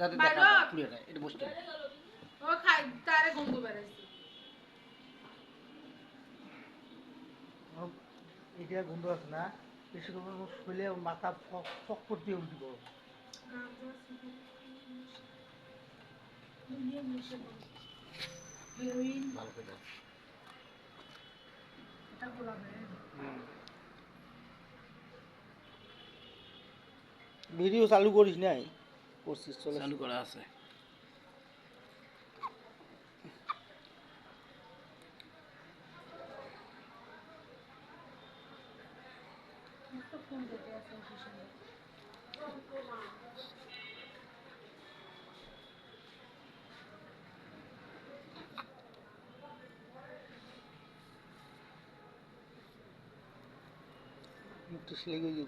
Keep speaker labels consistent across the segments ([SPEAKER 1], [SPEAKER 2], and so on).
[SPEAKER 1] যাতে। দেখা পুড়ে যায় এটা বসতে
[SPEAKER 2] ও খাই তারে গন্ধ বেড়াইছে।
[SPEAKER 3] এটা গন্ধ আছে না? বেশি করে শুলে মাথা চকপট দিয়ে উঠব
[SPEAKER 2] হেরোইন
[SPEAKER 1] ভালো করে দাও।
[SPEAKER 2] এটা গোলাপে
[SPEAKER 3] ভিডিও চালু করিস নাই? করছিস চলে
[SPEAKER 1] চালু করা আছে।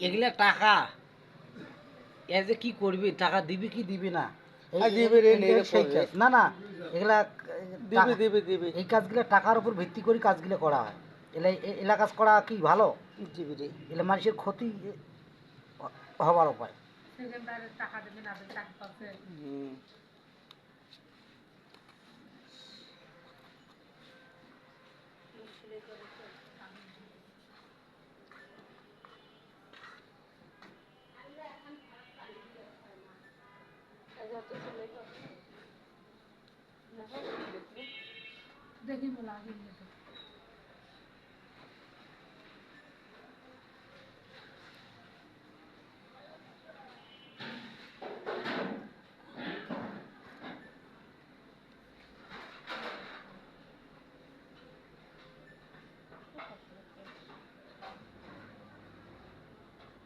[SPEAKER 1] এগুলা টাকা। যে কি করবি? টাকা দিবি কি দিবি না। না না এগুলা
[SPEAKER 3] দিবি দিবি দেবে।
[SPEAKER 1] এই কাজগুলো টাকার উপর ভিত্তি করে কাজগুলো করা হয়। এলা এ- এলা কাজ করা কি ভালো?
[SPEAKER 3] দিবি রে।
[SPEAKER 1] এলে মানুষের ক্ষতি হবার উপায়।
[SPEAKER 2] টাকা দেবে না দেবে টাকা পাচ্ছে
[SPEAKER 3] হুম।
[SPEAKER 2] দেখি বলা আগে নিয়ে তো।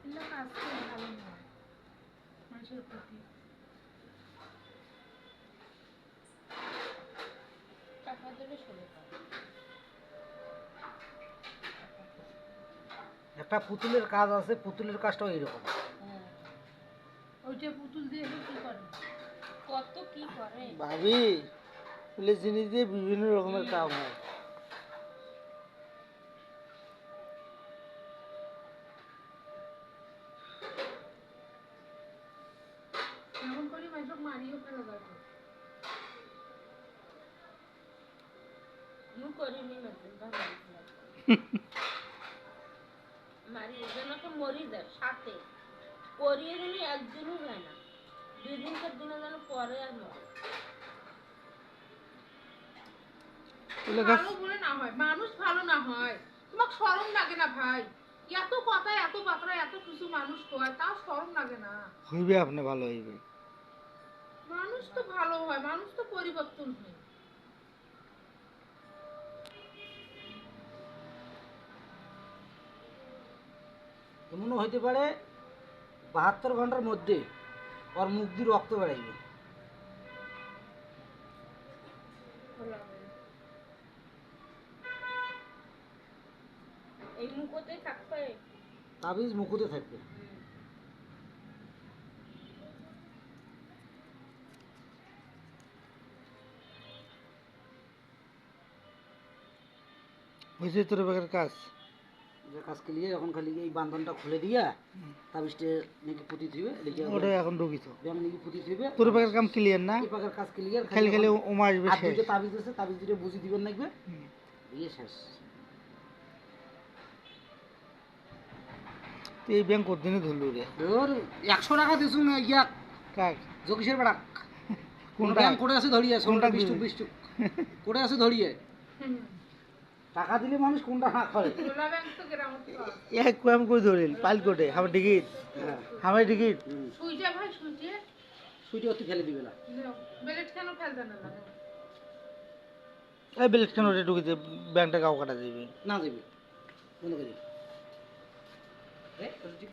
[SPEAKER 2] এগুলো কাজ করে ভালো নয় মানুষের প্রতি টাকা দেবে
[SPEAKER 1] একটা পুতুলের কাজ আছে পুতুলের কাজটাও এইরকম।
[SPEAKER 2] ওইটা পুতুল দিয়ে কি করে? কত কি করে?
[SPEAKER 3] ভাবি বলে জিনিস দিয়ে বিভিন্ন রকমের কাম হয়।
[SPEAKER 2] এমন করি মারিও ফেলা যাবে
[SPEAKER 4] ইউ করিনি নতুন মারি এজন্য তো মরি যায় সাথে করিয়ে দিলে একদিনও যায় না দুই দিন চার দিনে যেন পরে আর মরে
[SPEAKER 2] ভালো বলে না হয় মানুষ ভালো না হয় তোমাকে শরম লাগে না ভাই এত কথা এত পাত্রা এত কিছু মানুষ হয় তাও শরম লাগে না
[SPEAKER 3] হইবে আপনি ভালো হইবে
[SPEAKER 2] মানুষ তো ভালো হয় মানুষ তো পরিবর্তন হয়
[SPEAKER 1] এমনও হইতে পারে বাহাত্তর ঘণ্টার মধ্যে ওর মুখ দিয়ে রক্ত বেড়াইবে তাবিজ মুখতে থাকবে।
[SPEAKER 3] হয়েছে তোর কাজ?
[SPEAKER 1] যে কাজ খেলিয়ে এখন খালি এই বান্ধনটা খুলে দিয়া তাবিজটা নাকি পুঁতি থইবে
[SPEAKER 3] ওটা এখন ঢুকিত।
[SPEAKER 1] ব্যাংক নাকি পুঁতি থইবে।
[SPEAKER 3] তোর বেকার কাম ক্লিয়ার না?
[SPEAKER 1] এই পাকের কাজ ক্লিয়ার
[SPEAKER 3] খালি খালি ওমা আসবে
[SPEAKER 1] আর দুটো তাবিজ আছে তাবিজ দুটো বুঝি দিবেন লাগবে দিয়ে শেষ।
[SPEAKER 3] তো এই ব্যাংক কতদিনে ধরলো রে?
[SPEAKER 1] ওর একশো টাকা দিছুন ইয়া
[SPEAKER 3] কাক
[SPEAKER 1] যোগীশের বেড়া কোন
[SPEAKER 3] কোনটা?
[SPEAKER 1] ব্যাংক করে আছে ধরিয়ে
[SPEAKER 3] কোনটা
[SPEAKER 1] বিষ্টুক বিষ্টুক করে আছে ধরিয়ে। টাকা দিলে মানুষ কোনটা না করে
[SPEAKER 3] এক কাম করে ধরেন পালকোটে আমার টিকিট আমার টিকিট
[SPEAKER 2] সুইটা ভাই সুইটে
[SPEAKER 1] সুইটি অতি ফেলে দিবে না।
[SPEAKER 2] বেলেট কেন ফেলতে না
[SPEAKER 3] এই বেলেট কেন ওটা ঢুকিতে ব্যাংকটা কাউ কাটা যাবে
[SPEAKER 1] না দেবে। বন্ধ করে